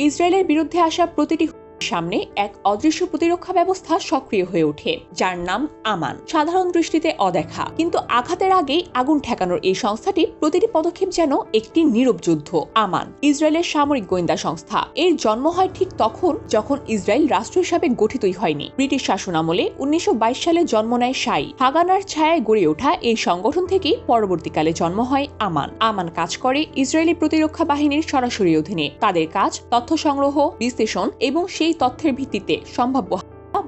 ইসরায়েলের বিরুদ্ধে আসা প্রতিটি সামনে এক অদৃশ্য প্রতিরক্ষা ব্যবস্থা সক্রিয় হয়ে ওঠে, যার নাম আমান। সাধারণ দৃষ্টিতে অদেখা, কিন্তু আঘাতের আগেই আগুন ঠেকানোর এই সংস্থাটি প্রতিটি পদক্ষেপ যেন একটি নীরব যুদ্ধ। আমান, ইসরায়েলের সামরিক গোয়েন্দা সংস্থা। এর জন্ম হয় ঠিক তখন যখন ইসরায়েল রাষ্ট্র হিসাবে গঠিতই হয়নি। ব্রিটিশ শাসন আমলে উনিশশো বাইশ সালে জন্ম নেয় সাই হাগানার ছায়ায় গড়ে ওঠা এই সংগঠন থেকেই পরবর্তীকালে জন্ম হয় আমান। আমান কাজ করে ইসরায়েলি প্রতিরক্ষা বাহিনীর সরাসরি অধীনে। তাদের কাজ, তথ্য সংগ্রহ, বিশ্লেষণ এবং সেই তথ্যের ভিত্তিতে সম্ভাব্য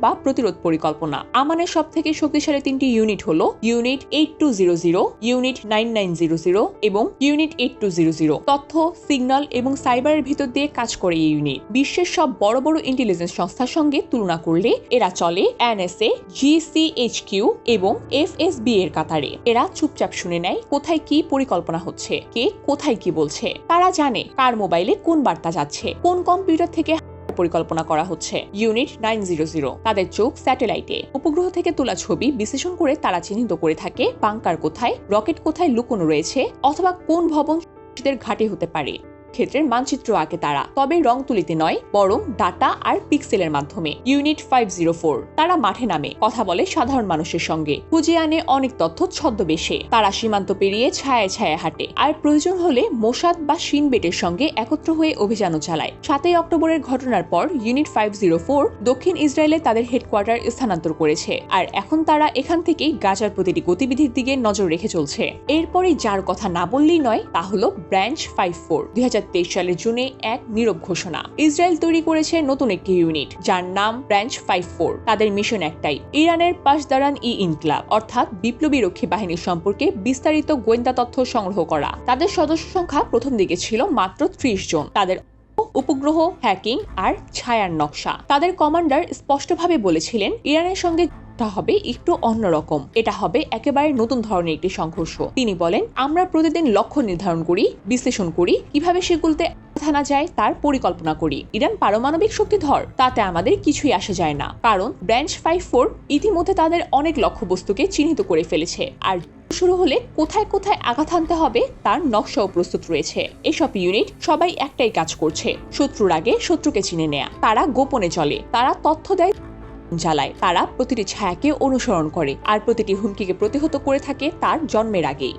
বা প্রতিরোধ পরিকল্পনা। আমানের সব থেকে শক্তিশালী তিনটি ইউনিট হলো unit eight two zero zero, unit nine nine zero zero এবং unit eight two zero zero. তথ্য সিগন্যাল এবং সাইবারের ভিতর দিয়ে কাজ করে এই ইউনিট। বিশ্বের সব বড় বড় ইন্টেলিজেন্স সংস্থার সঙ্গে তুলনা করলে এরা চলে এনএসএ জিসিএইচকিউ এবং এফ এস এফএসবি এর কাতারে। এরা চুপচাপ শুনে নেয় কোথায় কি পরিকল্পনা হচ্ছে, কে কোথায় কি বলছে। তারা জানে কার মোবাইলে কোন বার্তা যাচ্ছে, কোন কম্পিউটার থেকে পরিকল্পনা করা হচ্ছে। ইউনিট নাইন জিরো জিরো তাদের চোখ স্যাটেলাইটে। উপগ্রহ থেকে তোলা ছবি বিশ্লেষণ করে তারা চিহ্নিত করে থাকে, বাংকার কোথায়, রকেট কোথায় লুকোনো রয়েছে, অথবা কোন ভবন ঘাঁটি ঘাটে হতে পারে। ক্ষেত্রের মানচিত্র আঁকে তারা। তবে রং তুলিতে নয়, বরং ডাটা আর পিক্সেলের মাধ্যমে। ইউনিট ফাইভ জিরো ফোর, তারা মাঠে নামে, কথা বলে সাধারণ মানুষের সঙ্গে। খুঁজে আনে অনেক তথ্য ছদ্মবেশে। তারা সীমান্ত পেরিয়ে ছায়া ছায়া হাঁটে। আর প্রয়োজন হলে মোসাদ বা সিনবেটের সঙ্গে একত্র হয়ে অভিযানও চালায়। সাতই অক্টোবরের ঘটনার পর ইউনিট ফাইভ জিরো ফোর দক্ষিণ ইসরায়েলে তাদের হেডকোয়ার্টার স্থানান্তর করেছে। আর এখন তারা এখান থেকেই গাজার প্রতিটি গতিবিধির দিকে নজর রেখে চলছে। এরপরে যার কথা না বললেই নয়, তা হল ব্রাঞ্চ ফাইভ ফোর। দুই হাজার সালের জুনে এক নীরব ঘোষণা। ইসরায়েল তৈরি করেছে নতুন একটি ইউনিট, যার নাম ব্রাঞ্চ ফাইভ ফোর। তাদের মিশন একটাই, ইরানের পাশ পাশদারান ই ইনকলাব, অর্থাৎ বিপ্লবী রক্ষী বাহিনীর সম্পর্কে বিস্তারিত গোয়েন্দা তথ্য সংগ্রহ করা। তাদের সদস্য সংখ্যা প্রথম দিকে ছিল মাত্র ত্রিশ জন। তাদের উপগ্রহ, হ্যাকিং আর ছায়ার নকশা। তাদের কমান্ডার স্পষ্টভাবে বলেছিলেন, ইরানের সঙ্গে তা হবে একটু অন্যরকম এটা হবে একেবারে নতুন ধরনের একটি সংঘর্ষ। তিনি বলেন, আমরা প্রতিদিন লক্ষ্য নির্ধারণ করি, বিশ্লেষণ করি, কীভাবে সেগুলোতে থানা যায় তার পরিকল্পনা করি। ইরান পারমাণবিক শক্তিধর, তাতে আমাদের কিছুই আসে যায় না। কারণ ব্রাঞ্চ ফাইভ ফোর ইতিমধ্যে তাদের অনেক লক্ষ্যবস্তুকে চিহ্নিত করে ফেলেছে। আর শুরু হলে কোথায় কোথায় আঘাত আনতে হবে, তার নকশাও প্রস্তুত রয়েছে। এসব ইউনিট সবাই একটাই কাজ করছে, শত্রুর আগে শত্রুকে চিনে নেয়া। তারা গোপনে চলে। তারা তথ্য দেয় জ্বালায়। তারা প্রতিটি ছায়াকে অনুসরণ করে আর প্রতিটি হুমকিকে প্রতিহত করে থাকে তার জন্মের আগেই।